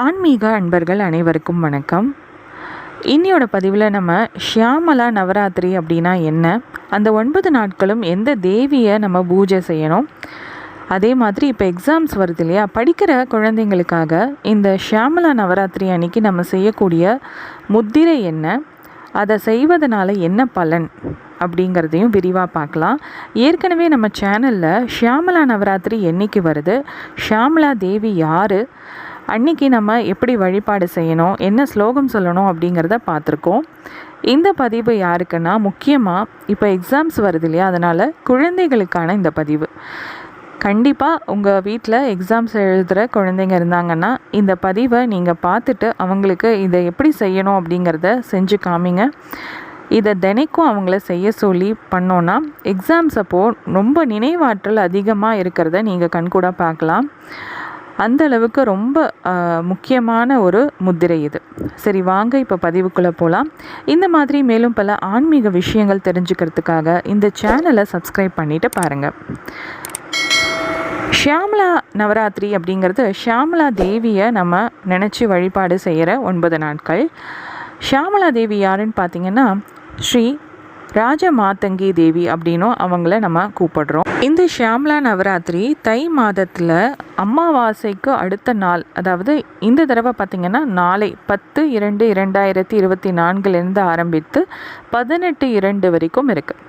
ஆன்மீக அன்பர்கள் அனைவருக்கும் வணக்கம். இன்னியோட பதிவில் நம்ம ஷியாமலா நவராத்திரி அப்படின்னா என்ன? அந்த ஒன்பது நாட்களும் எந்த தேவியை நம்ம பூஜை செய்யணும்? அதே மாதிரி இப்போ எக்ஸாம்ஸ் வருது இல்லையா? படிக்கிற குழந்தைங்களுக்காக இந்த ஷியாமலா நவராத்திரி அன்னைக்கு நம்ம செய்யக்கூடிய முத்திரை என்ன? அதை செய்வதனால என்ன பலன் அப்படிங்கிறதையும் விரிவாக பார்க்கலாம். ஏற்கனவே நம்ம சேனலில் ஷியாமலா நவராத்திரி என்னைக்கு வருது? ஷியாமலா தேவி யார்? அன்னைக்கு நம்ம எப்படி வழிபாடு செய்யணும் என்ன ஸ்லோகம் சொல்லணும் அப்படிங்கிறத பார்த்துருக்கோம். இந்த பதிவு யாருக்குன்னா முக்கியமாக இப்போ எக்ஸாம்ஸ் வருது இல்லையா அதனால் குழந்தைகளுக்கான இந்த பதிவு. கண்டிப்பாக உங்கள் வீட்டில் எக்ஸாம்ஸ் எழுதுகிற குழந்தைங்க இருந்தாங்கன்னா இந்த பதிவை நீங்கள் பார்த்துட்டு அவங்களுக்கு இதை எப்படி செய்யணும் அப்படிங்கிறத செஞ்சு காமிங்க. இதை தினைக்கும் அவங்கள செய்ய சொல்லி பண்ணோன்னா எக்ஸாம்ஸ் அப்போது ரொம்ப நினைவாற்றல் அதிகமாக இருக்கிறத நீங்கள் கண்கூட பார்க்கலாம். அந்த அளவுக்கு ரொம்ப முக்கியமான ஒரு முத்திரை இது. சரி வாங்க இப்போ பதிவுக்குள்ளே போகலாம் இந்த மாதிரி மேலும் பல ஆன்மீக விஷயங்கள் தெரிஞ்சுக்கிறதுக்காக இந்த சேனலை சப்ஸ்கிரைப் பண்ணிவிட்டு பாருங்கள் ஷியாமலா நவராத்திரி அப்படிங்கிறது ஷியாமலா தேவியை நம்ம நினச்சி வழிபாடு செய்கிற ஒன்பது நாட்கள். ஷியாமலா தேவி யாருன்னு பார்த்தீங்கன்னா ஸ்ரீ ராஜ மாதங்கி தேவி அப்படின்னும் அவங்கள நம்ம கூப்பிடுறோம். இந்த ஷியாம்லா நவராத்திரி தை மாதத்தில் அமாவாசைக்கு அடுத்த நாள் அதாவது இந்த தடவை பார்த்திங்கன்னா நாளை பத்து இரண்டு இரண்டாயிரத்தி இருபத்தி நான்குலேருந்து ஆரம்பித்து பதினெட்டு இரண்டு வரைக்கும் இருக்குது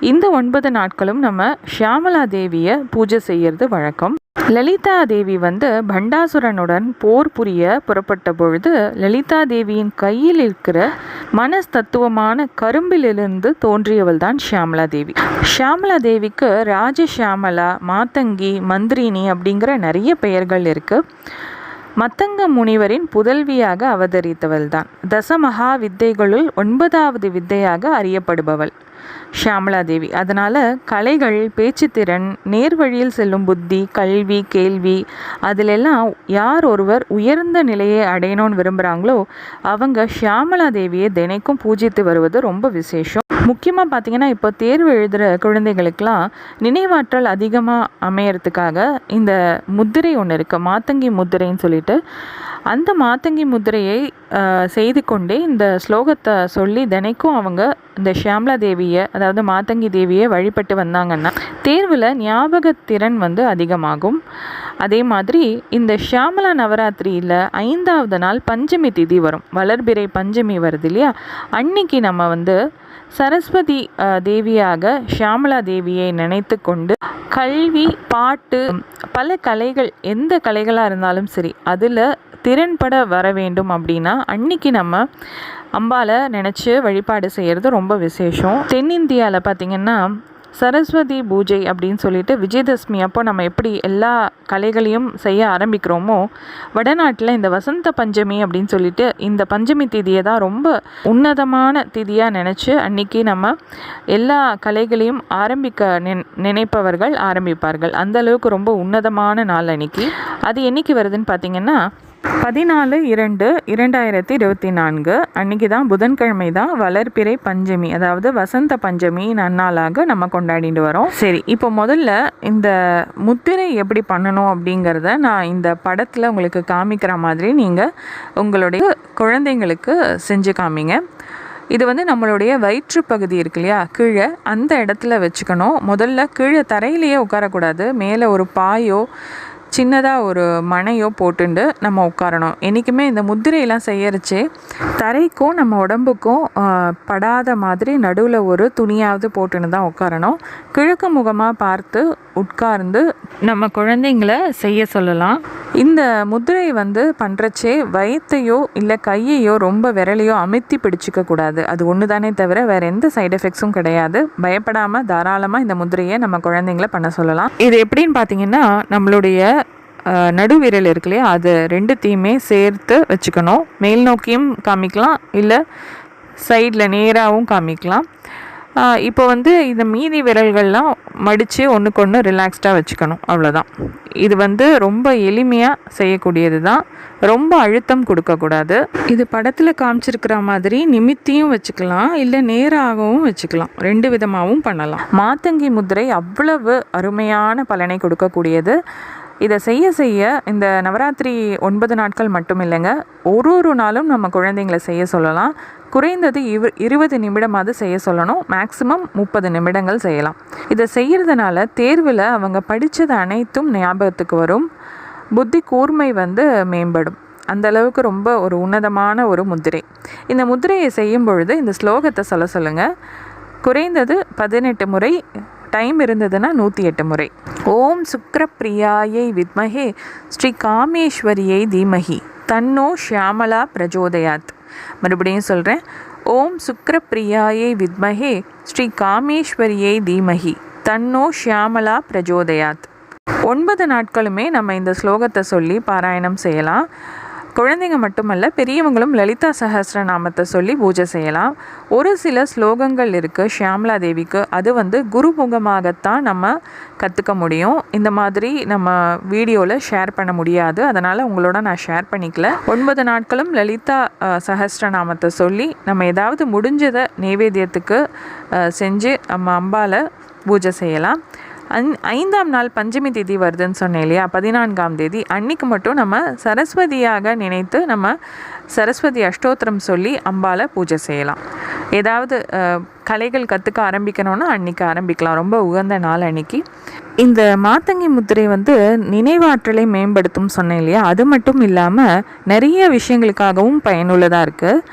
இந்த ஒன்பது நாட்களும் நம்ம ஷியாமலா தேவியை பூஜை செய்கிறது வழக்கம். லலிதா தேவி வந்து பண்டாசுரனுடன் போர் புரிய புறப்பட்ட பொழுது லலிதா தேவியின் கையில் இருக்கிற மனஸ்தத்துவமான கரும்பிலிருந்து தோன்றியவள் தான் ஷியாமலா தேவி ஷியாமலா தேவிக்கு ராஜ ஷியாமலா மாத்தங்கி மந்திரினி அப்படிங்கிற நிறைய பெயர்கள் இருக்குது மத்தங்க முனிவரின் புதல்வியாக அவதரித்தவள் தான் தசமகா வித்தைகளுள் ஒன்பதாவது வித்தையாக அறியப்படுபவள். ஷியாமலா தேவி அதனால் கலைகள் பேச்சுத்திறன் நேர்வழியில் செல்லும் புத்தி கல்வி கேள்வி அதிலெல்லாம் யார் ஒருவர் உயர்ந்த நிலையை அடையணும்னு விரும்புகிறாங்களோ அவங்க ஷியாமலா தேவியை தினைக்கும் பூஜித்து வருவது ரொம்ப விசேஷம். முக்கியமாக பார்த்தீங்கன்னா இப்போ தேர்வு எழுதுகிற குழந்தைகளுக்கெல்லாம் நினைவாற்றல் அதிகமாக அமையறதுக்காக இந்த முத்திரை ஒன்று இருக்குது மாத்தங்கி முத்திரைன்னு சொல்லிட்டு. அந்த மாத்தங்கி முத்திரையை செய்து கொண்டே இந்த ஸ்லோகத்தை சொல்லி தினைக்கும் அவங்க இந்த ஷியாம்லா தேவியை அதாவது மாத்தங்கி தேவியை வழிபட்டு வந்தாங்கன்னா தேர்வில் ஞாபகத்திறன் வந்து அதிகமாகும். அதே மாதிரி இந்த ஷியாமலா நவராத்திரியில் ஐந்தாவது நாள் பஞ்சமி திதி வரும். வளர்பிறை பஞ்சமி வருது இல்லையா? அன்னைக்கு நம்ம வந்து சரஸ்வதி தேவியாக ஷியாமலா தேவியை நினைத்து கொண்டு கல்வி பாட்டு பல கலைகள் எந்த கலைகளாக இருந்தாலும் சரி அதில் திறன்பட வர வேண்டும் அப்படின்னா அன்னைக்கு நம்ம அம்பாலை நினச்சி வழிபாடு செய்கிறது ரொம்ப விசேஷம். தென்னிந்தியாவில் பார்த்திங்கன்னா சரஸ்வதி பூஜை அப்படின்னு சொல்லிட்டு விஜயதசமி அப்போ நம்ம எப்படி எல்லா கலைகளையும் செய்ய ஆரம்பிக்கிறோமோ வடநாட்டில் இந்த வசந்த பஞ்சமி அப்படின்னு சொல்லிட்டு இந்த பஞ்சமி திதியை தான் ரொம்ப உன்னதமான திதியாக நினச்சி அன்னைக்கு நம்ம எல்லா கலைகளையும் ஆரம்பிக்க நினைப்பவர்கள் ஆரம்பிப்பார்கள். அந்த அளவுக்கு ரொம்ப உன்னதமான நாள் அன்னைக்கு. அது என்னைக்கு வருதுன்னு பார்த்தீங்கன்னா பதினாலு இரண்டு இரண்டாயிரத்தி இருபத்தி நான்கு அன்னைக்கு தான் புதன்கிழமை தான் வளர்பிறை பஞ்சமி அதாவது வசந்த பஞ்சமி நன்னாளாக நம்ம கொண்டாடிட்டு வரோம். சரி இப்போ முதல்ல இந்த முத்திரை எப்படி பண்ணணும் அப்படிங்கிறத நான் இந்த படத்தில் உங்களுக்கு காமிக்கிற மாதிரி நீங்கள் உங்களுடைய குழந்தைங்களுக்கு செஞ்சு காமிங்க. இது வந்து நம்மளுடைய வயிற்று பகுதி இருக்கு இல்லையா? கீழே அந்த இடத்துல வச்சுக்கணும். முதல்ல கீழே தரையிலேயே உட்காரக்கூடாது. மேலே ஒரு பாயோ சின்னதாக ஒரு மனையோ போட்டுண்டு நம்ம உட்காரணும். என்றைக்குமே இந்த முத்திரையெல்லாம் செய்யறச்சே தரைக்கும் நம்ம உடம்புக்கும் படாத மாதிரி நடுவில் ஒரு துணியாவது போட்டுன்னு தான் உட்காரணும். கிழக்கு முகமாக பார்த்து உட்கார்ந்து நம்ம குழந்தைங்கள செய்ய சொல்லலாம். இந்த முதிரை வந்து பண்ணுறச்சே வயிற்றையோ இல்லை கையையோ ரொம்ப விரலையோ அமுத்தி பிடிச்சிக்க கூடாது. அது ஒன்று தானே தவிர வேற எந்த சைடு எஃபெக்ட்ஸும் கிடையாது. பயப்படாமல் தாராளமாக இந்த முதிரையை நம்ம குழந்தைங்கள பண்ண சொல்லலாம். இது எப்படின்னு பார்த்தீங்கன்னா நம்மளுடைய நடுவிரல் இருக்கு இல்லையா? அது ரெண்டுத்தையுமே சேர்த்து வச்சுக்கணும். மேல் நோக்கியும் காமிக்கலாம். இல்லை சைடில் நேராகவும் காமிக்கலாம். இப்போ வந்து இந்த மீதி விரல்கள்லாம் மடித்து ஒன்றுக்கு ஒன்று ரிலாக்ஸ்டாக வச்சுக்கணும் அவ்வளோதான் இது வந்து ரொம்ப எளிமையாக செய்யக்கூடியது தான். ரொம்ப அழுத்தம் கொடுக்கக்கூடாது. இது படத்தில் காமிச்சிருக்கிற மாதிரி நிமித்தியும் வச்சுக்கலாம் இல்லை நேராகவும் வச்சுக்கலாம். ரெண்டு விதமாகவும் பண்ணலாம். மாத்தங்கி முத்திரை அவ்வளவு அருமையான பலனை கொடுக்கக்கூடியது. இதை செய்ய செய்ய இந்த நவராத்திரி ஒன்பது நாட்கள் மட்டும் இல்லைங்க ஒரு ஒரு நாளும் நம்ம குழந்தைங்களை செய்ய சொல்லலாம். குறைந்தது இவ இருபது நிமிடமாவது செய்ய சொல்லணும். மேக்ஸிமம் முப்பது நிமிடங்கள் செய்யலாம். இதை செய்கிறதுனால தேர்வில் அவங்க படித்தது அனைத்தும் ஞாபகத்துக்கு வரும். புத்தி கூர்மை வந்து மேம்படும். அந்த அளவுக்கு ரொம்ப ஒரு உன்னதமான ஒரு முத்திரை இந்த முத்திரையை செய்யும் பொழுது இந்த ஸ்லோகத்தை சொல்ல சொல்லுங்கள் குறைந்தது பதினெட்டு முறை டைம் இருந்ததுன்னா நூற்றி எட்டு முறை. ஓம் சுக்ரப்பிரியாயை வித்மகே ஸ்ரீ காமேஸ்வரியை தீமகி. தன்னோ ஷியாமலா பிரஜோதயாத். மறுபடியும் சொல்கிறேன் ஓம் சுக்ரப்பிரியாயை வித்மகே ஸ்ரீ காமேஸ்வரியை தீமகி. தன்னோ ஷியாமலா பிரஜோதயாத். ஒன்பது நாட்களுமே நம்ம இந்த ஸ்லோகத்தை சொல்லி பாராயணம் செய்யலாம். குழந்தைங்க மட்டுமல்ல பெரியவங்களும் லலிதா சஹஸ்ரநாமத்தை சொல்லி பூஜை செய்யலாம். ஒரு சில ஸ்லோகங்கள் இருக்குது ஷியாமலா தேவிக்கு அது வந்து குருமுகமாகத்தான் நம்ம கற்றுக்க முடியும். இந்த மாதிரி நம்ம வீடியோவில் ஷேர் பண்ண முடியாது. அதனால் உங்களோட நான் ஷேர் பண்ணிக்கல. ஒன்பது நாட்களும் லலிதா அஹ், சஹஸ்ரநாமத்தை சொல்லி நம்ம ஏதாவது முடிஞ்சதை நைவேத்தியத்துக்கு செஞ்சு நம்ம அம்பாவில் பூஜை செய்யலாம். அந் ஐந்தாம் நாள் பஞ்சமி தேதி வருதுன்னு சொன்னேன் இல்லையா? பதினான்காம் தேதி. அன்னைக்கு மட்டும் நம்ம சரஸ்வதியாக நினைத்து நம்ம சரஸ்வதி அஷ்டோத்திரம் சொல்லி அம்பாவை பூஜை செய்யலாம். ஏதாவது கலைகள் கற்றுக்க ஆரம்பிக்கணும்னா அன்னைக்கு ஆரம்பிக்கலாம். ரொம்ப உகந்த நாள் அன்னைக்கு. இந்த மாத்தங்கி முத்திரை வந்து நினைவாற்றலை மேம்படுத்தும் சொன்னேன் இல்லையா? அது மட்டும் இல்லாமல் நிறைய விஷயங்களுக்காகவும் பயனுள்ளதாக இருக்குது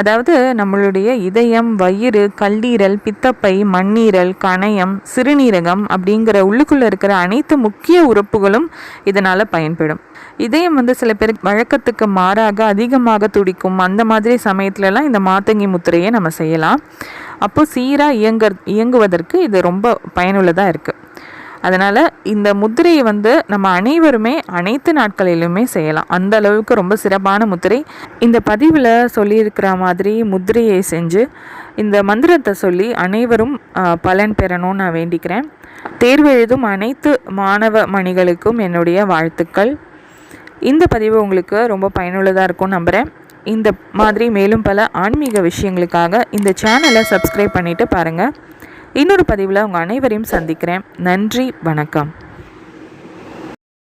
அதாவது நம்மளுடைய இதயம் வயிறு கல்லீரல் பித்தப்பை மண்ணீரல் கணையம் சிறுநீரகம் அப்படிங்கிற உள்ளுக்குள்ளே இருக்கிற அனைத்து முக்கிய உறுப்புகளும் இதனால் பயன்படும். இதயம் வந்து சில பேர் வழக்கத்துக்கு மாறாக அதிகமாக துடிக்கும். அந்த மாதிரி சமயத்துலலாம் இந்த மாத்தங்கி முத்திரையை நம்ம செய்யலாம். அப்போ சீராக இயங்க இயங்குவதற்கு இது ரொம்ப பயனுள்ளதாக இருக்குது அதனால் இந்த முத்திரையை வந்து நம்ம அனைவருமே அனைத்து நாட்களிலுமே செய்யலாம். அந்த அளவுக்கு ரொம்ப சிறப்பான முத்திரை. இந்த பதிவில் சொல்லியிருக்கிற மாதிரி முத்திரையை செஞ்சு இந்த மந்திரத்தை சொல்லி அனைவரும் பலன் பெறணும்னு நான் வேண்டிக்கிறேன். தேர்வு எழுதும் அனைத்து மாணவ மணிகளுக்கும் என்னுடைய வாழ்த்துக்கள். இந்த பதிவு உங்களுக்கு ரொம்ப பயனுள்ளதாக இருக்கும் நம்புகிறேன் இந்த மாதிரி மேலும் பல ஆன்மீக விஷயங்களுக்காக இந்த சேனலை சப்ஸ்கிரைப் பண்ணிவிட்டு பாருங்கள் இன்னொரு பதிவில் உங்கள் அனைவரையும் சந்திக்கிறேன். நன்றி வணக்கம்.